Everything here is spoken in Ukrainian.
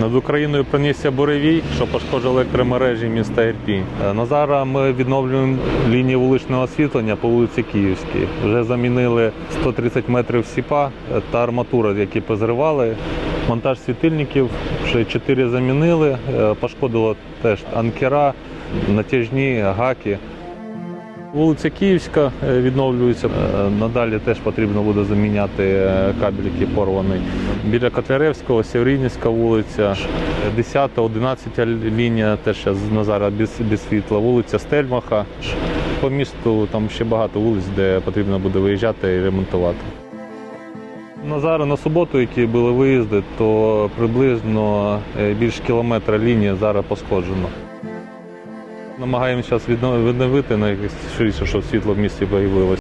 Над Україною пронісся буревій, що пошкоджив електромережі міста Ірпінь. Е, На зараз ми відновлюємо лінії вуличного освітлення по вулиці Київській. Вже замінили 130 метрів сіпа е, та арматура, які позривали. Монтаж світильників вже 4 замінили. Е, Пошкодило теж анкера, натяжні, гаки. Вулиця Київська е, відновлюється. Е, Надалі теж потрібно буде заміняти е, кабель, який порваний. Біля Котляревського, Сєврінівська вулиця, 10, 11 лінія теж на зараз без, без світла. Вулиця Стельмаха. По місту там ще багато вулиць, де потрібно буде виїжджати і ремонтувати. На зараз на суботу, які були виїзди, то приблизно більш кілометра лінії зараз пошкоджено. Намагаємося відновити на якесь швидше, щоб світло в місті появилось.